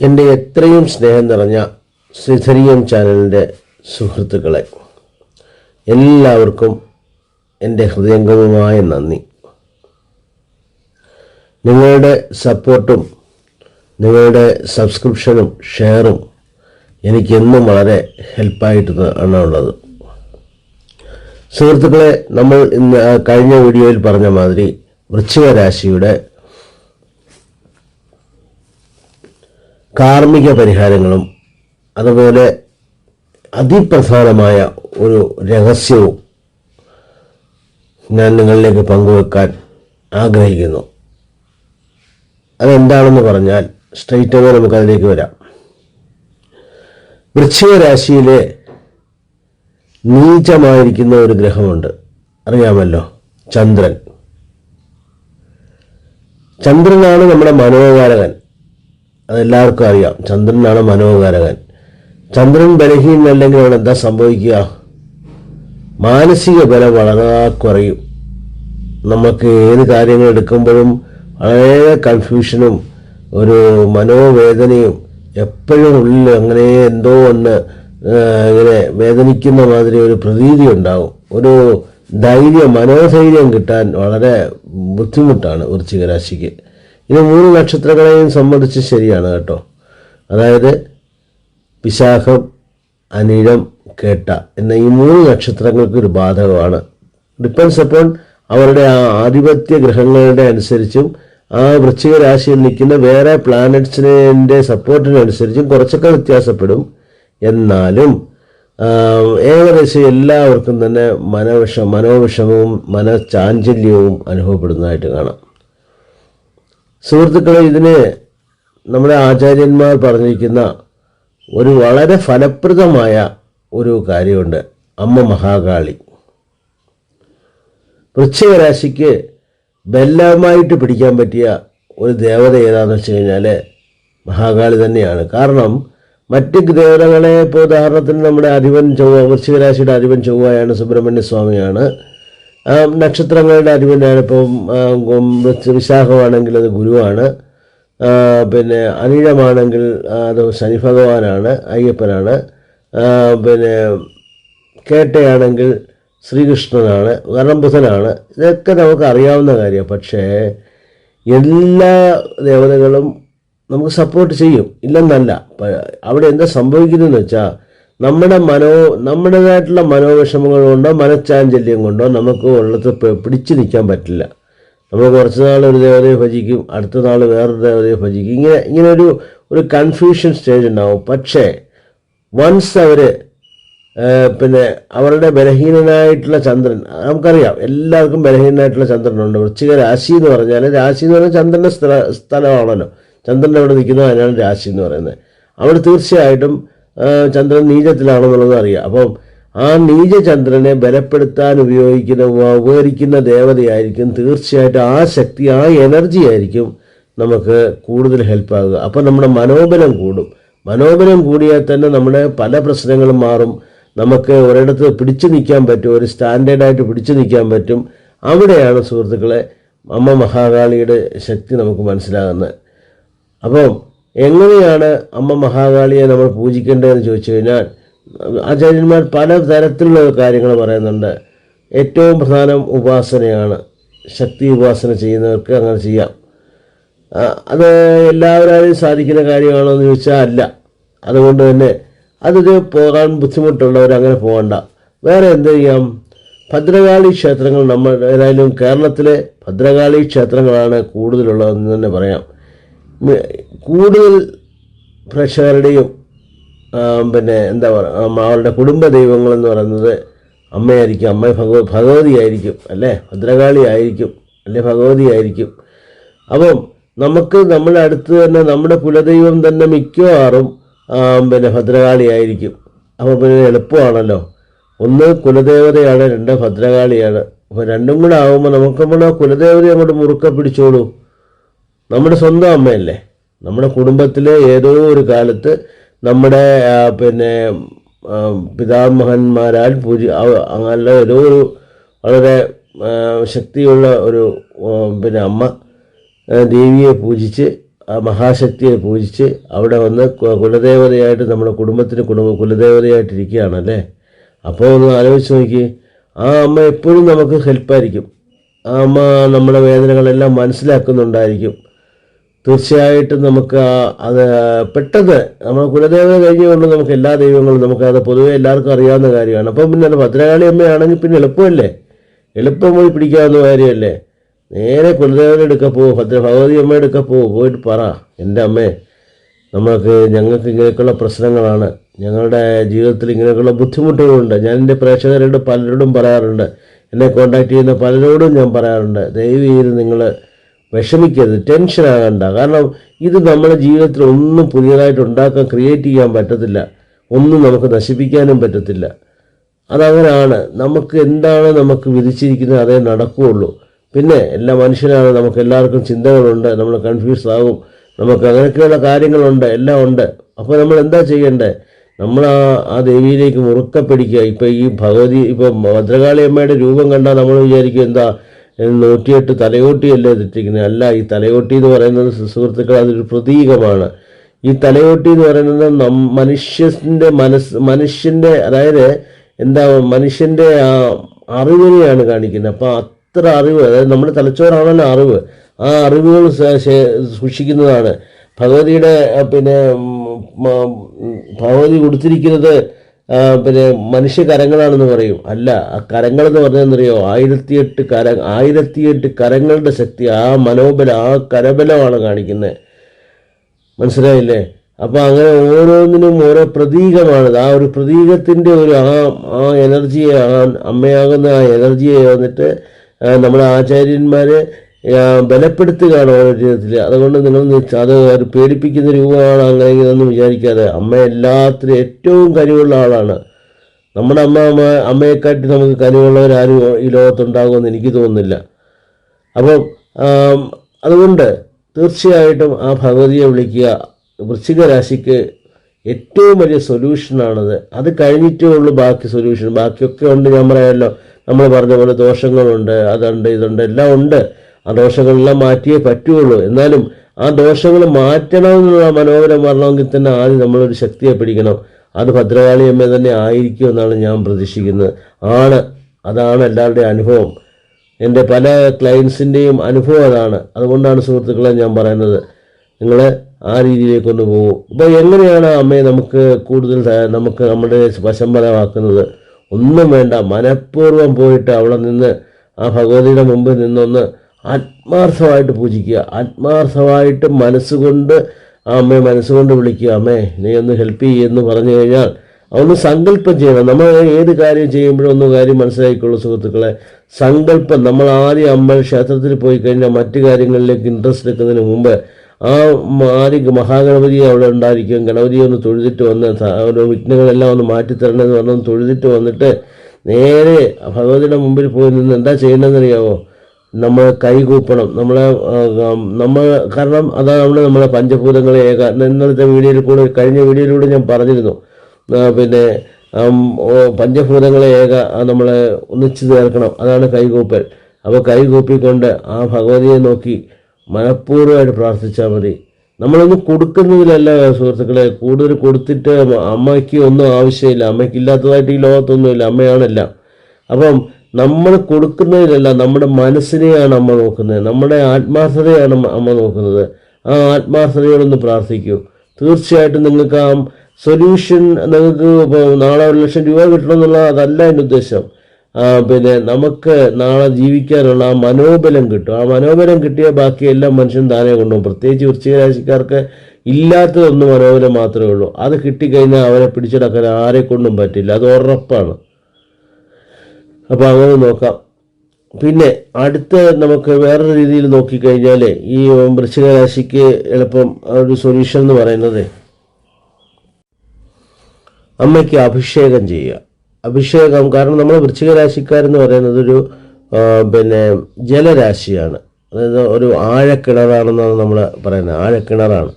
എന്റെ എത്രയും സ്നേഹം നിറഞ്ഞ സിധരിയം ചാനലിന്റെ സുഹൃത്തുക്കളെ എല്ലാവർക്കും എന്റെ ഹൃദയംഗമമായ നന്ദി. നിങ്ങളുടെ സപ്പോർട്ടും നിങ്ങളുടെ സബ്സ്ക്രിപ്ഷനും ഷെയറും എനിക്കെന്നും വളരെ ഹെൽപ്പായിട്ട് ആണ് ഉള്ളത് സുഹൃത്തുക്കളെ നമ്മൾ ഇന്ന് കഴിഞ്ഞ വീഡിയോയിൽ പറഞ്ഞ മാതിരി വൃശ്ചിക രാശിയുടെ കാർമ്മിക പരിഹാരങ്ങളും അതുപോലെ അതിപ്രധാനമായ ഒരു രഹസ്യവും ഞാൻ നിങ്ങളിലേക്ക് പങ്കുവെക്കാൻ ആഗ്രഹിക്കുന്നു. അതെന്താണെന്ന് പറഞ്ഞാൽ സ്ട്രെയിറ്റ് അവേ നമുക്ക് അതിലേക്ക് വരാം. വൃശ്ചിക രാശിയിലെ നീചമായിരിക്കുന്ന ഒരു ഗ്രഹമുണ്ട്. അറിയാമല്ലോ ചന്ദ്രൻ. ചന്ദ്രനാണ് നമ്മുടെ മനോകാരകൻ. അതെല്ലാവർക്കും അറിയാം. ചന്ദ്രനാണ് മനോകാരകൻ ചന്ദ്രൻ ബലഹീനല്ലെങ്കിൽ അവിടെ എന്താ സംഭവിക്കുക? മാനസിക ബലം വളരെ കുറയും. നമുക്ക് ഏത് കാര്യങ്ങൾ എടുക്കുമ്പോഴും വളരെ കൺഫ്യൂഷനും ഒരു മനോവേദനയും എപ്പോഴും ഉള്ളിൽ അങ്ങനെ എന്തോ ഒന്ന് ഇങ്ങനെ വേദനിക്കുന്ന മാതിരി ഒരു പ്രതീതി ഉണ്ടാവും. ഒരു ധൈര്യം മനോധൈര്യം കിട്ടാൻ വളരെ ബുദ്ധിമുട്ടാണ് വൃശ്ചിക രാശിക്ക്. ഇത് മൂന്ന് നക്ഷത്രങ്ങളെയും സംബന്ധിച്ച് ശരിയാണ് കേട്ടോ. അതായത് വിശാഖം അനിഴം കേട്ട എന്ന ഈ മൂന്ന് നക്ഷത്രങ്ങൾക്ക് ഒരു ബാധകമാണ്. ഡിപ്പെൻസ് അപ്പോൺ അവരുടെ ആ ആധിപത്യ ഗ്രഹങ്ങളുടെ അനുസരിച്ചും ആ വൃശ്ചിക രാശിയിൽ നിൽക്കുന്ന വേറെ പ്ലാനറ്റ്സിന്റെ സപ്പോർട്ടിനനുസരിച്ചും കുറച്ചൊക്കെ വ്യത്യാസപ്പെടും. എന്നാലും ഏകദേശം എല്ലാവർക്കും തന്നെ മനവിഷ മനോവിഷമവും മനചാഞ്ചല്യവും അനുഭവപ്പെടുന്നതായിട്ട് കാണാം. സുഹൃത്തുക്കളെ ഇതിന് നമ്മുടെ ആചാര്യന്മാർ പറഞ്ഞിരിക്കുന്ന ഒരു വളരെ ഫലപ്രദമായ ഒരു കാര്യമുണ്ട്. അമ്മ മഹാകാളി. വൃശ്ചിക രാശിക്ക് ബലമായിട്ട് പിടിക്കാൻ പറ്റിയ ഒരു ദേവത ഏതാണെന്ന് വെച്ച് കഴിഞ്ഞാൽ മഹാകാളി തന്നെയാണ്. കാരണം മറ്റ് ദേവതകളെ ഇപ്പോൾ ഉദാഹരണത്തിന് നമ്മുടെ അധിപൻ ചൊവ്വ വൃശ്ചികരാശിയുടെ അധിപൻ ചൊവ്വയാണ് സുബ്രഹ്മണ്യ സ്വാമിയാണ് നക്ഷത്രങ്ങളുടെ അധിപനാണ് ഇപ്പം വിശാഖമാണെങ്കിൽ അത് ഗുരുവാണ്. പിന്നെ അനിഴമാണെങ്കിൽ അത് ശനി ഭഗവാനാണ് അയ്യപ്പനാണ് പിന്നെ കേട്ടയാണെങ്കിൽ ശ്രീകൃഷ്ണനാണ് കാരണം ബുധനാണ്. ഇതൊക്കെ നമുക്ക് അറിയാവുന്ന കാര്യമാണ്. പക്ഷേ എല്ലാ ദേവതകളും നമുക്ക് സപ്പോർട്ട് ചെയ്യും. ഇല്ലെന്നല്ല. അവിടെ എന്താ സംഭവിക്കുന്നതെന്ന് വെച്ചാൽ നമ്മുടെ മനോ നമ്മുടേതായിട്ടുള്ള മനോവിഷമങ്ങൾ കൊണ്ടോ മനഃചാഞ്ചല്യം കൊണ്ടോ നമുക്ക് ഉള്ളത് പിടിച്ചു നിൽക്കാൻ പറ്റില്ല. നമ്മൾ കുറച്ച് നാൾ ഒരു ദേവതയെ ഭജിക്കും അടുത്ത നാൾ വേറൊരു ദേവതയെ ഭജിക്കും. ഇങ്ങനെ ഇങ്ങനെ ഒരു ഒരു കൺഫ്യൂഷൻ സ്റ്റേജ് ഉണ്ടാവും. പക്ഷേ വൺസ് അവർ പിന്നെ അവരുടെ ബലഹീനനായിട്ടുള്ള ചന്ദ്രൻ നമുക്കറിയാം എല്ലാവർക്കും ബലഹീനനായിട്ടുള്ള ചന്ദ്രനുണ്ട്. വൃശ്ചിക രാശി എന്ന് പറഞ്ഞാൽ രാശി എന്ന് പറഞ്ഞാൽ ചന്ദ്രന്റെ സ്ഥല സ്ഥലമാണല്ലോ. ചന്ദ്രൻ അവിടെ നിൽക്കുന്നത് അതിനാണ് രാശി എന്ന് പറയുന്നത്. അവിടെ തീർച്ചയായിട്ടും ചന്ദ്രൻ നീചത്തിലാണെന്നുള്ളത് അറിയാം. അപ്പം ആ നീചചന്ദ്രനെ ബലപ്പെടുത്താൻ ഉപയോഗിക്കുന്ന ഉപ- ഉപകരിക്കുന്ന ദേവതയായിരിക്കും തീർച്ചയായിട്ടും ആ ശക്തി ആ എനർജി ആയിരിക്കും നമുക്ക് കൂടുതൽ ഹെൽപ്പാകുക അപ്പം നമ്മുടെ മനോബലം കൂടും. മനോബലം കൂടിയാൽ തന്നെ നമ്മുടെ പല പ്രശ്നങ്ങളും മാറും. നമുക്ക് ഒരിടത്ത് പിടിച്ചു നിൽക്കാൻ പറ്റും ഒരു സ്റ്റാൻഡേർഡായിട്ട് പിടിച്ചു നിൽക്കാൻ പറ്റും. അവിടെയാണ് സുഹൃത്തുക്കളെ അമ്മ മഹാകാളിയുടെ ശക്തി നമുക്ക് മനസ്സിലാകുന്നത്. അപ്പം എങ്ങനെയാണ് അമ്മ മഹാകാളിയെ നമ്മൾ പൂജിക്കേണ്ടതെന്ന് ചോദിച്ചു കഴിഞ്ഞാൽ ആചാര്യന്മാർ പല തരത്തിലുള്ള കാര്യങ്ങൾ പറയുന്നുണ്ട്. ഏറ്റവും പ്രധാനം ഉപാസനയാണ്. ശക്തി ഉപാസന ചെയ്യുന്നവർക്ക് അങ്ങനെ ചെയ്യാം. അത് എല്ലാവരും സാധിക്കുന്ന കാര്യമാണോ എന്ന് ചോദിച്ചാൽ അല്ല. അതുകൊണ്ട് തന്നെ അതിന് പോകാൻ ബുദ്ധിമുട്ടുള്ളവർ അങ്ങനെ പോകണ്ട. വേറെ എന്ത് ചെയ്യാം? ഭദ്രകാളി ക്ഷേത്രങ്ങൾ നമ്മൾ ഏതായാലും കേരളത്തിലെ ഭദ്രകാളി ക്ഷേത്രങ്ങളാണ് കൂടുതലുള്ളതെന്ന് തന്നെ പറയാം. കൂടുതൽ പ്രേക്ഷകരുടെയും പിന്നെ എന്താ പറയുക അവരുടെ കുടുംബ ദൈവങ്ങളെന്ന് പറയുന്നത് അമ്മയായിരിക്കും അമ്മ ഭഗവ ഭഗവതി ആയിരിക്കും അല്ലേ? ഭദ്രകാളി ആയിരിക്കും അല്ലെ ഭഗവതി ആയിരിക്കും അപ്പം നമുക്ക് നമ്മുടെ അടുത്ത് തന്നെ നമ്മുടെ കുലദൈവം തന്നെ മിക്കവാറും പിന്നെ ഭദ്രകാളി ആയിരിക്കും അപ്പോൾ പിന്നെ എളുപ്പമാണല്ലോ. ഒന്ന് കുലദേവതയാണ് രണ്ട് ഭദ്രകാളിയാണ്. അപ്പോൾ രണ്ടും കൂടെ ആകുമ്പോൾ നമുക്ക് നമ്മുടെ കുലദേവതയെ അങ്ങോട്ട് മുറുക്ക പിടിച്ചോളൂ. നമ്മുടെ സ്വന്തം അമ്മയല്ലേ? നമ്മുടെ കുടുംബത്തിലെ ഏതോ ഒരു കാലത്ത് നമ്മുടെ പിന്നെ പിതാമഹന്മാരാൽ പൂജ അങ്ങനെ ഏതോ ഒരു വളരെ ശക്തിയുള്ള ഒരു പിന്നെ അമ്മ ദേവിയെ പൂജിച്ച് ആ മഹാശക്തിയെ പൂജിച്ച് അവിടെ വന്ന് കുലദേവതയായിട്ട് നമ്മുടെ കുടുംബത്തിന് കുടുംബ കുലദേവതയായിട്ടിരിക്കുകയാണല്ലേ? അപ്പോൾ ഒന്ന് ആലോചിച്ച് നോക്കി. ആ അമ്മ എപ്പോഴും നമുക്ക് ഹെൽപ്പായിരിക്കും ആ അമ്മ നമ്മുടെ വേദനകളെല്ലാം മനസ്സിലാക്കുന്നുണ്ടായിരിക്കും. തീർച്ചയായിട്ടും നമുക്ക് അത് പെട്ടെന്ന് നമ്മൾ കുലദേവത കഴിഞ്ഞുകൊണ്ട് നമുക്ക് എല്ലാ ദൈവങ്ങളും നമുക്ക് അത് പൊതുവെ എല്ലാവർക്കും അറിയാവുന്ന കാര്യമാണ്. അപ്പം പിന്നെ ഭദ്രകാളി അമ്മയാണെങ്കിൽ പിന്നെ എളുപ്പമല്ലേ? എളുപ്പം പോയി പിടിക്കാവുന്ന കാര്യമല്ലേ? നേരെ കുലദേവനെ എടുക്ക പോ ഭദ്ര ഭഗവതി അമ്മ എടുക്ക പോകും പോയിട്ട് പറ. എന്റെ അമ്മേ നമ്മൾക്ക് ഞങ്ങൾക്ക് ഇങ്ങനെയൊക്കെയുള്ള പ്രശ്നങ്ങളാണ്. ഞങ്ങളുടെ ജീവിതത്തിൽ ഇങ്ങനെയൊക്കെയുള്ള ബുദ്ധിമുട്ടുകളുണ്ട്. ഞാൻ എന്റെ പ്രേക്ഷകരോട് പലരോടും പറയാറുണ്ട്. എന്നെ കോണ്ടാക്ട് ചെയ്യുന്ന പലരോടും ഞാൻ പറയാറുണ്ട്. ദയവ് ചെയ്ത് നിങ്ങൾ വിഷമിക്കരുത്. ടെൻഷൻ ആകണ്ട. കാരണം ഇത് നമ്മുടെ ജീവിതത്തിൽ ഒന്നും പുതിയതായിട്ട് ഉണ്ടാക്കാൻ ക്രിയേറ്റ് ചെയ്യാൻ പറ്റത്തില്ല. ഒന്നും നമുക്ക് നശിപ്പിക്കാനും പറ്റത്തില്ല. അതങ്ങനെയാണ് നമുക്ക് എന്താണ് നമുക്ക് വിധിച്ചിരിക്കുന്നത് അതേ നടക്കുകയുള്ളൂ. പിന്നെ എല്ലാ മനുഷ്യരാണ് നമുക്ക് എല്ലാവർക്കും ചിന്തകളുണ്ട്. നമ്മൾ കൺഫ്യൂസ് ആകും. നമുക്ക് അങ്ങനെയൊക്കെയുള്ള കാര്യങ്ങളുണ്ട്. എല്ലാം ഉണ്ട്. അപ്പോൾ നമ്മൾ എന്താ ചെയ്യേണ്ടേ? നമ്മൾ ആ ആ ദേവിയിലേക്ക് മുറുക്ക പിടിക്കുക. ഇപ്പം ഈ ഭഗവതി ഇപ്പം ഭദ്രകാളി അമ്മയുടെ രൂപം കണ്ടാൽ നമ്മൾ വിചാരിക്കും എന്താ നൂറ്റിയെട്ട് തലയോട്ടിയല്ലേ തെറ്റിക്കുന്നത്? അല്ല ഈ തലയോട്ടി എന്ന് പറയുന്നത് സുഹൃത്തുക്കൾ അതൊരു പ്രതീകമാണ്. ഈ തലയോട്ടി എന്ന് പറയുന്നത് നം മനുഷ്യന്റെ മനസ്സ് മനുഷ്യന്റെ അതായത് എന്താ മനുഷ്യന്റെ ആ അറിവിനെയാണ് കാണിക്കുന്നത്. അപ്പോൾ അത്ര അറിവ് അതായത് നമ്മുടെ തലച്ചോറാണല്ലോ അറിവ്. ആ അറിവുകൾ സൂക്ഷിക്കുന്നതാണ്. ഭഗവതിയുടെ പിന്നെ ഭഗവതി കൊടുത്തിരിക്കുന്നത് പിന്നെ മനുഷ്യ കരങ്ങളാണെന്ന് പറയും. അല്ല ആ കരങ്ങൾ എന്ന് പറഞ്ഞതെന്നറിയോ ആയിരത്തിയെട്ട് കര ആയിരത്തിയെട്ട് കരങ്ങളുടെ ശക്തി ആ മനോബലം ആ കരബലമാണ് കാണിക്കുന്നത്. മനസ്സിലായില്ലേ? അപ്പോൾ അങ്ങനെ ഓരോന്നിനും ഓരോ പ്രതീകമാണിത്. ആ ഒരു പ്രതീകത്തിന്റെ ഒരു ആ ആ എനർജിയെ ആ അമ്മയാകുന്ന ആ എനർജിയെ വന്നിട്ട് നമ്മുടെ ആചാര്യന്മാർ ബലപ്പെടുത്തുകയാണ് ഓരോ ജീവിതത്തിൽ അതുകൊണ്ട് നിങ്ങൾ അത് പേടിപ്പിക്കുന്ന രൂപമാണ് അങ്ങനെ ഇങ്ങനെയൊന്നും വിചാരിക്കാതെ അമ്മ എല്ലാത്തിലും ഏറ്റവും കഴിവുള്ള ആളാണ്. നമ്മുടെ അമ്മ അമ്മ അമ്മയെക്കാട്ടി നമുക്ക് കഴിവുള്ളവരാരും ഈ ലോകത്തുണ്ടാകുമെന്ന് എനിക്ക് തോന്നുന്നില്ല. അപ്പം അതുകൊണ്ട് തീർച്ചയായിട്ടും ആ ഭഗവതിയെ വിളിക്കുക. വൃശ്ചിക രാശിക്ക് ഏറ്റവും വലിയ സൊല്യൂഷനാണത്. അത് കഴിഞ്ഞിട്ടേ ഉള്ളൂ ബാക്കി സൊല്യൂഷൻ. ബാക്കിയൊക്കെ ഉണ്ട് ഞാൻ പറയാമല്ലോ. നമ്മൾ പറഞ്ഞ പോലെ ദോഷങ്ങളുണ്ട് അതുണ്ട് ഇതുണ്ട് എല്ലാം ഉണ്ട്. ആ ദോഷങ്ങളെല്ലാം മാറ്റിയേ പറ്റുകയുള്ളൂ എന്നാലും ആ ദോഷങ്ങൾ മാറ്റണമെന്നുള്ള മനോഹരം വരണമെങ്കിൽ തന്നെ ആദ്യം നമ്മളൊരു ശക്തിയെ പിടിക്കണം. അത് ഭദ്രകാളി അമ്മ തന്നെ ആയിരിക്കും എന്നാണ് ഞാൻ പ്രതീക്ഷിക്കുന്നത്. ആണ്. അതാണ് എല്ലാവരുടെയും അനുഭവം. എന്റെ പല ക്ലയൻസിന്റെയും അനുഭവം അതാണ്. അതുകൊണ്ടാണ് സുഹൃത്തുക്കളെ ഞാൻ പറയുന്നത്. നിങ്ങൾ ആ രീതിയിലേക്കൊന്ന് പോകും. ഇപ്പോൾ എങ്ങനെയാണ് അമ്മയെ നമുക്ക് കൂടുതൽ നമുക്ക് നമ്മുടെ വശംബലമാക്കുന്നത്? ഒന്നും വേണ്ട. മനഃപൂർവം പോയിട്ട് അവിടെ നിന്ന് ആ ഭഗവതിയുടെ മുമ്പിൽ നിന്നൊന്ന് ആത്മാർത്ഥമായിട്ട് പൂജിക്കുക. ആത്മാർത്ഥമായിട്ട് മനസ്സുകൊണ്ട് ആ അമ്മയെ മനസ്സുകൊണ്ട് വിളിക്കുക. അമ്മേ നീ ഒന്ന് ഹെൽപ്പ് ചെയ്യുമെന്ന് പറഞ്ഞു കഴിഞ്ഞാൽ അതൊന്ന് സങ്കല്പം ചെയ്യണം. നമ്മൾ ഏത് കാര്യം ചെയ്യുമ്പോഴും ഒന്ന് കാര്യം മനസ്സിലാക്കിക്കൊള്ളൂ സുഹൃത്തുക്കളെ. സങ്കല്പം നമ്മൾ ആദ്യം അമ്മ ക്ഷേത്രത്തിൽ പോയി കഴിഞ്ഞാൽ മറ്റു കാര്യങ്ങളിലേക്ക് ഇൻട്രസ്റ്റ് എടുക്കുന്നതിന് മുമ്പ് ആ ആദ്യ ആദ്യം മഹാഗണപതി അവിടെ ഉണ്ടായിരിക്കും. ഗണപതിയെ ഒന്ന് തൊഴുതിട്ട് വന്ന് ഓരോ വിഘ്നങ്ങളെല്ലാം ഒന്ന് മാറ്റിത്തരണമെന്ന് പറഞ്ഞൊന്ന് തൊഴുതിട്ട് വന്നിട്ട് നേരെ ഭഗവതിയുടെ മുമ്പിൽ പോയി നിന്ന് എന്താ ചെയ്യണമെന്നറിയാവോ നമ്മൾ കൈകൂപ്പണം നമ്മളെ നമ്മൾ കാരണം അതാണ് നമ്മളെ പഞ്ചഭൂതങ്ങളെ ഏക ഇന്നലത്തെ വീഡിയോയിൽ കൂടെ കഴിഞ്ഞ വീഡിയോയിലൂടെ ഞാൻ പറഞ്ഞിരുന്നു. പിന്നെ പഞ്ചഭൂതങ്ങളെ ഏക നമ്മൾ ഒന്നിച്ചു ചേർക്കണം. അതാണ് കൈകൂപ്പൽ. അപ്പോൾ കൈകൂപ്പിക്കൊണ്ട് ആ ഭഗവതിയെ നോക്കി മനഃപൂർവമായിട്ട് പ്രാർത്ഥിച്ചാൽ മതി. നമ്മളൊന്നും കൊടുക്കുന്നതിലല്ല സുഹൃത്തുക്കളെ കൂടുതൽ കൊടുത്തിട്ട് അമ്മയ്ക്ക് ഒന്നും ആവശ്യമില്ല. അമ്മയ്ക്ക് ഇല്ലാത്തതായിട്ട് ഈ ലോകത്തൊന്നുമില്ല. അമ്മയാണെല്ലാം. അപ്പം നമ്മൾ കൊടുക്കുന്നതിലല്ല നമ്മുടെ മനസ്സിനെയാണ് അമ്മ നോക്കുന്നത്. നമ്മുടെ ആത്മാർത്ഥതയാണ് അമ്മ- നോക്കുന്നത്. ആ ആത്മാർത്ഥതയോടൊന്ന് പ്രാർത്ഥിക്കൂ. തീർച്ചയായിട്ടും നിങ്ങൾക്ക് ആ സൊല്യൂഷൻ നിങ്ങൾക്ക് നാളെ ഒരു ലക്ഷം രൂപ കിട്ടണം എന്നുള്ള അതല്ല എന്റെ ഉദ്ദേശം. പിന്നെ നമുക്ക് നാളെ ജീവിക്കാനുള്ള ആ മനോബലം കിട്ടും. ആ മനോബലം കിട്ടിയ ബാക്കി എല്ലാം മനുഷ്യൻ താനെ കൊണ്ടുപോകും. പ്രത്യേകിച്ച് വൃശ്ചിക രാശിക്കാർക്ക് ഇല്ലാത്തതൊന്നും മനോബലം മാത്രമേ ഉള്ളൂ. അത് കിട്ടിക്കഴിഞ്ഞാൽ അവരെ പിടിച്ചെടുക്കാൻ ആരെ കൊണ്ടും പറ്റില്ല. അത് ഉറപ്പാണ്. അപ്പോൾ അങ്ങനെ നോക്കാം. പിന്നെ അടുത്ത നമുക്ക് വേറൊരു രീതിയിൽ നോക്കിക്കഴിഞ്ഞാൽ ഈ വൃശ്ചിക രാശിക്ക് എളുപ്പം ഒരു സൊല്യൂഷൻ എന്ന് പറയുന്നത് അമ്മയ്ക്ക് അഭിഷേകം ചെയ്യുക. അഭിഷേകം കാരണം നമ്മൾ വൃശ്ചിക രാശിക്കാരെന്ന് പറയുന്നത് ഒരു പിന്നെ ജലരാശിയാണ്. അതായത് ഒരു ആഴക്കിണറാണെന്നാണ് നമ്മൾ പറയുന്നത്. ആഴക്കിണറാണ്.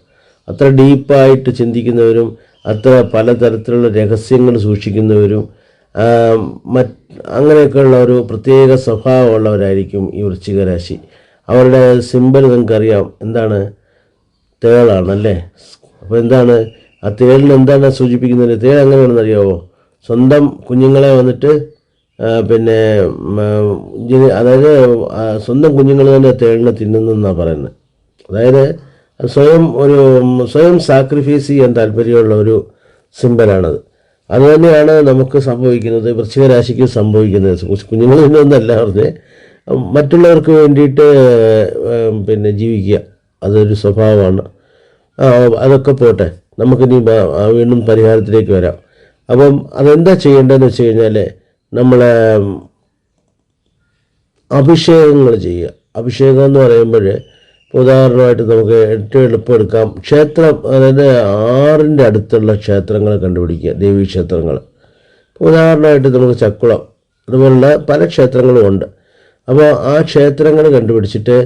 അത്ര ഡീപ്പായിട്ട് ചിന്തിക്കുന്നവരും അത്ര പലതരത്തിലുള്ള രഹസ്യങ്ങൾ സൂക്ഷിക്കുന്നവരും മറ്റ് അങ്ങനെയൊക്കെയുള്ള ഒരു പ്രത്യേക സ്വഭാവമുള്ളവരായിരിക്കും ഈ വൃശ്ചിക രാശി അവരുടെ സിമ്പൽ നിങ്ങൾക്കറിയാം. എന്താണ്? തേളാണല്ലേ? അപ്പോൾ എന്താണ്? ആ തേളിന് എന്താണ് സൂചിപ്പിക്കുന്നത്? തേൾ എങ്ങനെയാണെന്ന് അറിയാമോ സ്വന്തം കുഞ്ഞുങ്ങളെ വന്നിട്ട് പിന്നെ അതായത് സ്വന്തം കുഞ്ഞുങ്ങൾ തന്നെ തേളിനെ തിന്നുന്നെന്നാണ് പറയുന്നത്. അതായത് സ്വയം ഒരു സ്വയം സാക്രിഫൈസ് ചെയ്യാൻ താല്പര്യമുള്ള ഒരു സിമ്പലാണത് അതുതന്നെയാണ് നമുക്ക് സംഭവിക്കുന്നത്. വൃശ്ചിക രാശിക്ക് സംഭവിക്കുന്നത് കുഞ്ഞുങ്ങൾ തിന്നൊന്നല്ല പറഞ്ഞ്. മറ്റുള്ളവർക്ക് വേണ്ടിയിട്ട് പിന്നെ ജീവിക്കുക. അതൊരു സ്വഭാവമാണ്. അതൊക്കെ പോട്ടെ. നമുക്കിനി വീണ്ടും പരിഹാരത്തിലേക്ക് വരാം. അപ്പം അതെന്താ ചെയ്യേണ്ടതെന്ന് വെച്ച് കഴിഞ്ഞാൽ നമ്മൾ അഭിഷേകങ്ങൾ ചെയ്യുക. അഭിഷേകം എന്ന് പറയുമ്പോൾ ഉദാഹരണമായിട്ട് നമുക്ക് ഏറ്റവും എളുപ്പം എടുക്കാം ക്ഷേത്രം അതായത് ആറിന്റെ അടുത്തുള്ള ക്ഷേത്രങ്ങൾ കണ്ടുപിടിക്കുക ദേവീ ക്ഷേത്രങ്ങൾ ഉദാഹരണമായിട്ട് നമുക്ക് ചക്കുളം അതുപോലുള്ള പല ക്ഷേത്രങ്ങളും ഉണ്ട്. അപ്പോൾ ആ ക്ഷേത്രങ്ങൾ കണ്ടുപിടിച്ചിട്ട്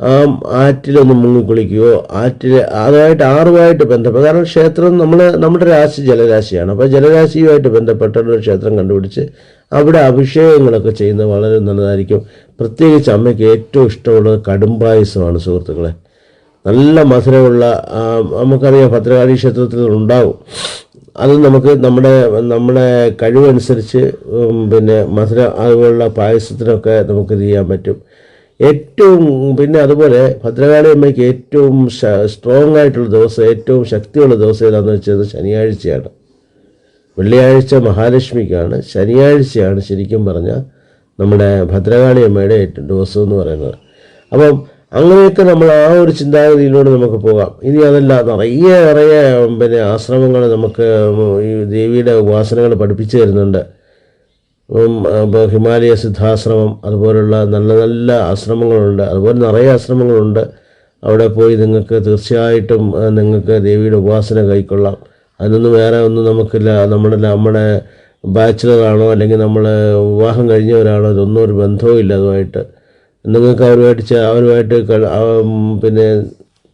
ആ ആറ്റിലൊന്ന് മുങ്ങിക്കുളിക്കുകയോ ആറ്റിൽ അതുമായിട്ട് ആറുമായിട്ട് ബന്ധപ്പെട്ട കാരണം ക്ഷേത്രം നമ്മൾ നമ്മുടെ രാശി ജലരാശിയാണ്. അപ്പോൾ ജലരാശിയുമായിട്ട് ബന്ധപ്പെട്ട ഒരു ക്ഷേത്രം കണ്ടുപിടിച്ച് അവിടെ അഭിഷേകങ്ങളൊക്കെ ചെയ്യുന്നത് വളരെ നല്ലതായിരിക്കും. പ്രത്യേകിച്ച് അമ്മയ്ക്ക് ഏറ്റവും ഇഷ്ടമുള്ളത് കടുംപായസമാണ് സുഹൃത്തുക്കളെ. നല്ല മധുരമുള്ള നമുക്കറിയാം ഭദ്രകാളി ക്ഷേത്രത്തിൽ ഉണ്ടാവും. അത് നമുക്ക് നമ്മുടെ നമ്മുടെ കഴിവനുസരിച്ച് പിന്നെ മധുര അതുപോലുള്ള പായസത്തിനൊക്കെ നമുക്ക് ചെയ്യാൻ പറ്റും. ഏറ്റവും പിന്നെ അതുപോലെ ഭദ്രകാളി അമ്മയ്ക്ക് ഏറ്റവും സ്ട്രോങ് ആയിട്ടുള്ള ദിവസം ഏറ്റവും ശക്തിയുള്ള ദിവസം ഏതാണെന്ന് വെച്ചത് ശനിയാഴ്ചയാണ്. വെള്ളിയാഴ്ച മഹാലക്ഷ്മിക്കാണ്. ശനിയാഴ്ചയാണ് ശരിക്കും പറഞ്ഞാൽ നമ്മുടെ ഭദ്രകാളി അമ്മയുടെ ദിവസം എന്ന് പറയുന്നത്. അപ്പം അങ്ങനെയൊക്കെ നമ്മൾ ആ ഒരു ചിന്താഗതിയിലൂടെ നമുക്ക് പോകാം. ഇനി അതല്ല നിറയെ നിറയെ പിന്നെ ആശ്രമങ്ങൾ നമുക്ക് ഈ ദേവിയുടെ ഉപാസനകൾ പഠിപ്പിച്ചു തരുന്നുണ്ട്. ഹിമാലയ സിദ്ധാശ്രമം അതുപോലുള്ള നല്ല നല്ല ആശ്രമങ്ങളുണ്ട്. അതുപോലെ നിറയെ ആശ്രമങ്ങളുണ്ട്. അവിടെ പോയി നിങ്ങൾക്ക് തീർച്ചയായിട്ടും നിങ്ങൾക്ക് ദേവിയുടെ ഉപാസന കൈക്കൊള്ളാം. അതിനൊന്നും വേറെ ഒന്നും നമുക്കില്ല. നമ്മുടെ നമ്മുടെ ബാച്ചിലറാണോ അല്ലെങ്കിൽ നമ്മൾ വിവാഹം കഴിഞ്ഞവരാണോ ഇതൊന്നും ഒരു ബന്ധവും ഇല്ല അതുമായിട്ട്. നിങ്ങൾക്ക് അവരുമായിട്ട് അവരുമായിട്ട് പിന്നെ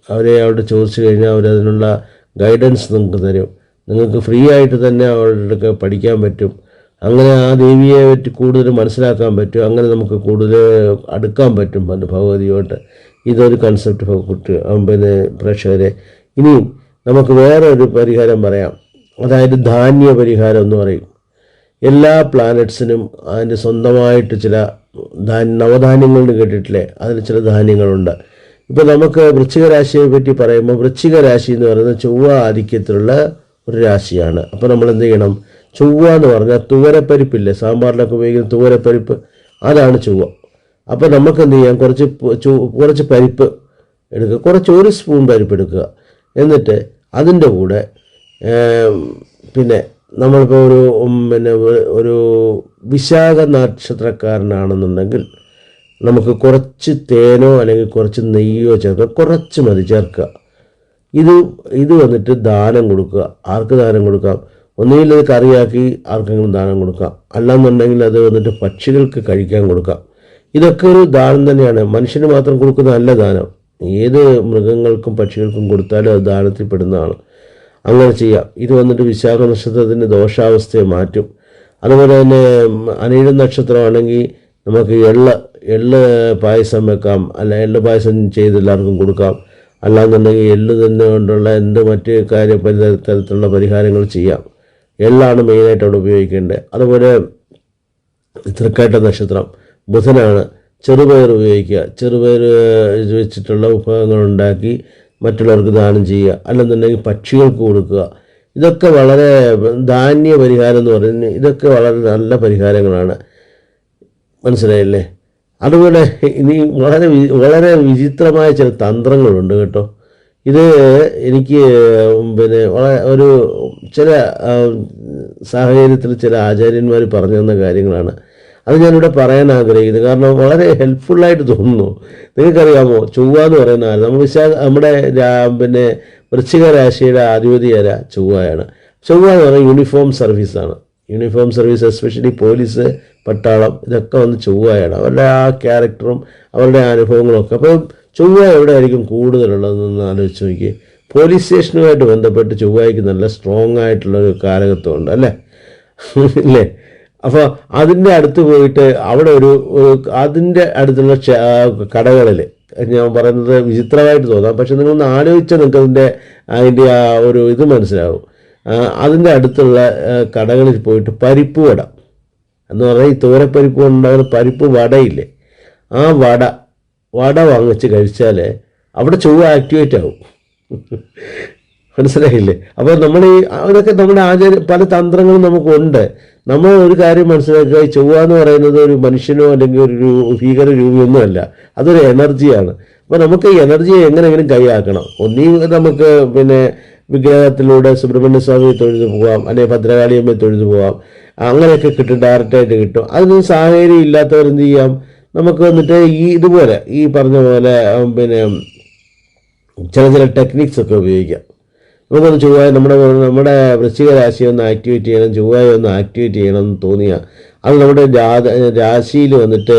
അവരെ അവിടെ ചോദിച്ചു കഴിഞ്ഞാൽ അവരതിനുള്ള ഗൈഡൻസ് നിങ്ങൾക്ക് തരും. നിങ്ങൾക്ക് ഫ്രീ ആയിട്ട് തന്നെ അവരുടെ അടുക്ക പഠിക്കാൻ പറ്റും. അങ്ങനെ ആ ദേവിയെ പറ്റി കൂടുതൽ മനസ്സിലാക്കാൻ പറ്റും അങ്ങനെ നമുക്ക് കൂടുതൽ അടുക്കാൻ പറ്റും പണ്ട് ഭഗവതിയോട്ട്. ഇതൊരു കൺസെപ്റ്റ് കുട്ടി പിന്നെ പ്രേക്ഷകരെ. ഇനി നമുക്ക് വേറെ ഒരു പരിഹാരം പറയാം. അതായത് ധാന്യ പരിഹാരം എന്ന് പറയും. എല്ലാ പ്ലാനറ്റ്സിനും അതിന്റെ സ്വന്തമായിട്ട് ചില ധാന്യ നവധാന്യങ്ങൾ കേട്ടിട്ടില്ലേ? അതിൽ ചില ധാന്യങ്ങളുണ്ട്. ഇപ്പോൾ നമുക്ക് വൃശ്ചിക രാശിയെ പറ്റി പറയുമ്പോൾ വൃശ്ചിക രാശി എന്ന് പറയുന്നത് ചൊവ്വ ആധിക്യത്തിലുള്ള ഒരു രാശിയാണ്. അപ്പോൾ നമ്മൾ എന്ത് ചെയ്യണം? ചൊവ്വ എന്ന് പറഞ്ഞാൽ തുവരപ്പരിപ്പില്ലേ? സാമ്പാറിലൊക്കെ ഉപയോഗിക്കുന്ന തുവരപ്പരിപ്പ്. അതാണ് ചൊവ്വ. അപ്പോൾ നമുക്ക് എന്ത് ചെയ്യാം? കുറച്ച് കുറച്ച് പരിപ്പ് എടുക്കുക. കുറച്ച് ഒരു സ്പൂൺ പരിപ്പ് എടുക്കുക. എന്നിട്ട് അതിന്റെ കൂടെ പിന്നെ നമ്മളിപ്പോൾ ഒരു പിന്നെ ഒരു- വിശാഖ നക്ഷത്രക്കാരനാണെന്നുണ്ടെങ്കിൽ നമുക്ക് കുറച്ച് തേനോ അല്ലെങ്കിൽ കുറച്ച് നെയ്യോ ചേർക്കുക. കുറച്ച് മതി ചേർക്കുക. ഇത് ഇത് വന്നിട്ട് ദാനം കൊടുക്കുക. ആർക്ക് ദാനം കൊടുക്കാം? ഒന്നുകിൽ അത് കറിയാക്കി ആർക്കെങ്കിലും ദാനം കൊടുക്കാം. അല്ലാന്നുണ്ടെങ്കിൽ അത് വന്നിട്ട് പക്ഷികൾക്ക് കഴിക്കാൻ കൊടുക്കാം. ഇതൊക്കെ ഒരു ദാനം തന്നെയാണ്. മനുഷ്യന് മാത്രം കൊടുക്കുന്ന നല്ല ദാനം. ഏത് മൃഗങ്ങൾക്കും പക്ഷികൾക്കും കൊടുത്താലും അത് ദാനത്തിൽ പെടുന്നതാണ്. അങ്ങനെ ചെയ്യാം. ഇത് വന്നിട്ട് വിശാഖ നക്ഷത്രത്തിന്റെ ദോഷാവസ്ഥയെ മാറ്റും. അതുപോലെ തന്നെ അനീഴ നക്ഷത്രമാണെങ്കിൽ നമുക്ക് എള്ള് എള്ള് പായസം വെക്കാം. അല്ല എള്ള് പായസം ചെയ്ത് എല്ലാവർക്കും കൊടുക്കാം. അല്ലാന്നുണ്ടെങ്കിൽ എള്ള് തന്നെ കൊണ്ടുള്ള എന്ത് മറ്റ് കാര്യ തരത്തിലുള്ള പരിഹാരങ്ങൾ ചെയ്യാം. എള്ളാണ് മെയിനായിട്ട് അവിടെ ഉപയോഗിക്കേണ്ടത്. അതുപോലെ തൃക്കേട്ട നക്ഷത്രം ബുധനാണ് ചെറുപയർ ഉപയോഗിക്കുക. ചെറുപയർ വെച്ചിട്ടുള്ള വിഭവങ്ങൾ ഉണ്ടാക്കി മറ്റുള്ളവർക്ക് ദാനം ചെയ്യുക. അല്ലെന്നുണ്ടെങ്കിൽ പക്ഷികൾക്ക് കൊടുക്കുക. ഇതൊക്കെ വളരെ ധാന്യ പരിഹാരം എന്ന് പറയുന്നത് ഇതൊക്കെ വളരെ നല്ല പരിഹാരങ്ങളാണ്. മനസ്സിലായില്ലേ? അതുപോലെ ഇനി വളരെ വളരെ വിചിത്രമായ ചില തന്ത്രങ്ങളുണ്ട് കേട്ടോ. ഇത് എനിക്ക് പിന്നെ ഒരു ചില സാഹചര്യത്തിൽ ചില ആചാര്യന്മാർ പറഞ്ഞു തന്ന കാര്യങ്ങളാണ്. അത് ഞാനിവിടെ പറയാൻ ആഗ്രഹിക്കുന്നത് കാരണം വളരെ ഹെൽപ്ഫുള്ളായിട്ട് തോന്നുന്നു. നിങ്ങൾക്കറിയാമോ? ചൊവ്വ എന്ന് പറയുന്ന ആൾ നമ്മൾ വിശാഖ നമ്മുടെ പിന്നെ വൃശ്ചിക രാശിയുടെ അധിപതി ആരാ ചൊവ്വയാണ്. ചൊവ്വ എന്ന് പറയുന്നത് യൂണിഫോം സർവീസാണ്. യൂണിഫോം സർവീസ് എസ്പെഷ്യലി പോലീസ് പട്ടാളം ഇതൊക്കെ വന്ന് ചൊവ്വയാണ്. അവരുടെ ആ ക്യാരക്ടറും അവരുടെ അനുഭവങ്ങളും ഒക്കെ അപ്പം ചൊവ്വ എവിടെ ആയിരിക്കും കൂടുതലുള്ളതെന്ന് ആലോചിച്ച് നോക്കി പോലീസ് സ്റ്റേഷനുമായിട്ട് ബന്ധപ്പെട്ട് ചൊവ്വയ്ക്ക് നല്ല സ്ട്രോങ് ആയിട്ടുള്ളൊരു കാലഘട്ടമുണ്ട് അല്ലേ? ഇല്ലേ അപ്പോൾ അതിന്റെ അടുത്ത് പോയിട്ട് അവിടെ ഒരു അതിന്റെ അടുത്തുള്ള കടകളിൽ ഞാൻ പറയുന്നത് വിചിത്രമായിട്ട് തോന്നാം. പക്ഷെ നിങ്ങളൊന്ന് ആലോചിച്ചാൽ നിങ്ങൾക്ക് അതിന്റെ അതിന്റെ ആ ഒരു ഇത് മനസ്സിലാവും. അതിന്റെ അടുത്തുള്ള കടകളിൽ പോയിട്ട് പരിപ്പ് വട എന്ന് പറഞ്ഞാൽ ഈ തോരപ്പരിപ്പ് ഉണ്ടാകുന്ന പരിപ്പ് വടയില്ലേ? ആ വട വട വാങ്ങിച്ച് കഴിച്ചാൽ അവിടെ ചൊവ്വ ആക്ടിവേറ്റ് ആവും. മനസ്സിലായില്ലേ? അപ്പോൾ നമ്മൾ ഈ അതൊക്കെ നമ്മുടെ ആചാര പല തന്ത്രങ്ങളും നമുക്കുണ്ട്. നമ്മൾ ഒരു കാര്യം മനസ്സിലാക്കുക ചൊവ്വ എന്ന് പറയുന്നത് ഒരു മനുഷ്യനോ അല്ലെങ്കിൽ ഒരു ഭീകര രൂപിയൊന്നുമല്ല. അതൊരു എനർജിയാണ് അപ്പോൾ നമുക്ക് ഈ എനർജിയെ എങ്ങനെയെങ്കിലും കൈയാക്കണം. ഒന്നീ നമുക്ക് പിന്നെ വിഗ്രഹത്തിലൂടെ സുബ്രഹ്മണ്യ സ്വാമിയെ തൊഴുതു പോകാം അല്ലെങ്കിൽ ഭദ്രകാളിയമ്മയെ തൊഴുതു പോകാം അങ്ങനെയൊക്കെ കിട്ടും ഡയറക്റ്റായിട്ട് കിട്ടും. അതിന് സാഹചര്യം ഇല്ലാത്തവർ എന്ത് ചെയ്യാം? നമുക്ക് വന്നിട്ട് ഈ ഇതുപോലെ ഈ പറഞ്ഞ പോലെ പിന്നെ ചില ചില ടെക്നിക്സ് ഒക്കെ ഉപയോഗിക്കാം. നമുക്കൊന്ന് ചൊവ്വായ നമ്മുടെ നമ്മുടെ വൃശ്ചിക രാശി ഒന്ന് ആക്ടിവേറ്റ് ചെയ്യണം ചൊവ്വായ ഒന്ന് ആക്ടിവേറ്റ് ചെയ്യണം എന്ന് തോന്നിയാൽ അത് നമ്മുടെ രാശിയിൽ വന്നിട്ട്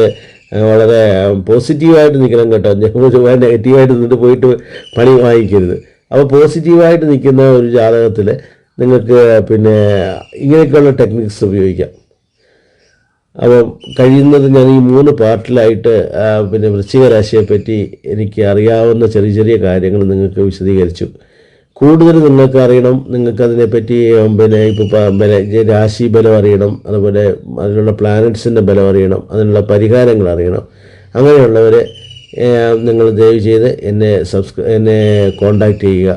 വളരെ പോസിറ്റീവായിട്ട് നിൽക്കണം കേട്ടോ. ചൊവ്വായ നെഗറ്റീവായിട്ട് നിന്നിട്ട് പോയിട്ട് പണി വാങ്ങിക്കരുത്. അപ്പോൾ പോസിറ്റീവായിട്ട് നിൽക്കുന്ന ഒരു ജാതകത്തിൽ നിങ്ങൾക്ക് പിന്നെ ഇങ്ങനെയൊക്കെയുള്ള ടെക്നിക്സ് ഉപയോഗിക്കാം. അപ്പം കഴിയുന്നത് ഞാൻ ഈ മൂന്ന് പാർട്ടിലായിട്ട് പിന്നെ വൃശ്ചിക രാശിയെ പറ്റി എനിക്ക് അറിയാവുന്ന ചെറിയ ചെറിയ കാര്യങ്ങൾ നിങ്ങൾക്ക് വിശദീകരിച്ചു. കൂടുതൽ നിങ്ങൾക്ക് അറിയണം നിങ്ങൾക്ക് അതിനെപ്പറ്റി ഉം, പിന്നെ ഇപ്പോൾ പിന്നെ രാശി ബലം അറിയണം അതുപോലെ അതിനുള്ള പ്ലാനറ്റ്സിന്റെ ബലം അറിയണം അതിനുള്ള പരിഹാരങ്ങൾ അറിയണം. അങ്ങനെയുള്ളവരെ നിങ്ങൾ ദയവ് ചെയ്ത് എന്നെ സബ്സ്ക്രൈ എന്നെ കോണ്ടാക്റ്റ് ചെയ്യുക.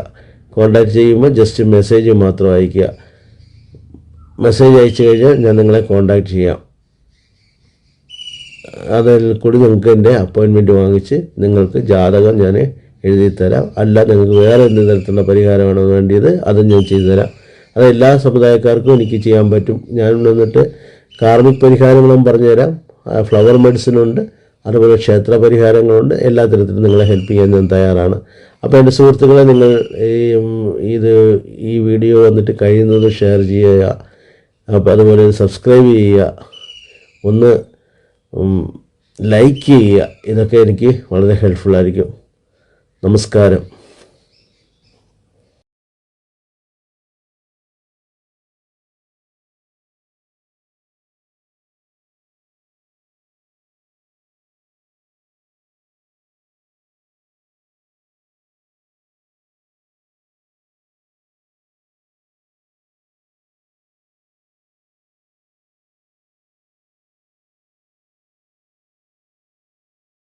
കോണ്ടാക്ട് ചെയ്യുമ്പോൾ ജസ്റ്റ് മെസ്സേജ് മാത്രം അയയ്ക്കുക. മെസ്സേജ് അയച്ചു കഴിഞ്ഞാൽ ഞാൻ നിങ്ങളെ കോണ്ടാക്ട് ചെയ്യാം. അതിൽ കൂടി നിങ്ങൾക്ക് എന്റെ അപ്പോയിൻമെന്റ് വാങ്ങിച്ച് നിങ്ങൾക്ക് ജാതകം ഞാൻ എഴുതി തരാം അല്ല നിങ്ങൾക്ക് വേറെ എന്ത് തരത്തിലുള്ള പരിഹാരമാണോ വേണ്ടിയത് അതും ഞാൻ ചെയ്തു തരാം അത് എല്ലാ സമുദായക്കാർക്കും എനിക്ക് ചെയ്യാൻ പറ്റും. ഞാൻ വന്നിട്ട് കാർമിക് പരിഹാരങ്ങളും പറഞ്ഞു തരാം ആ, ഫ്ലവർ മെഡിസിനുണ്ട് അതുപോലെ ക്ഷേത്ര പരിഹാരങ്ങളുണ്ട്. എല്ലാ തരത്തിലും നിങ്ങളെ ഹെൽപ്പ് ചെയ്യാൻ ഞാൻ തയ്യാറാണ്. അപ്പോൾ എന്റെ സുഹൃത്തുക്കളെ നിങ്ങൾ ഈ ഇത് ഈ വീഡിയോ വന്നിട്ട് കഴിയുന്നത് ഷെയർ ചെയ്യുക. അപ്പോൾ അതുപോലെ സബ്സ്ക്രൈബ് ചെയ്യുക. ഒന്ന് ലൈക്ക് ചെയ്യുക ഇതൊക്കെ എനിക്ക് വളരെ ഹെൽപ്ഫുള്ളായിരിക്കും നമസ്കാരം.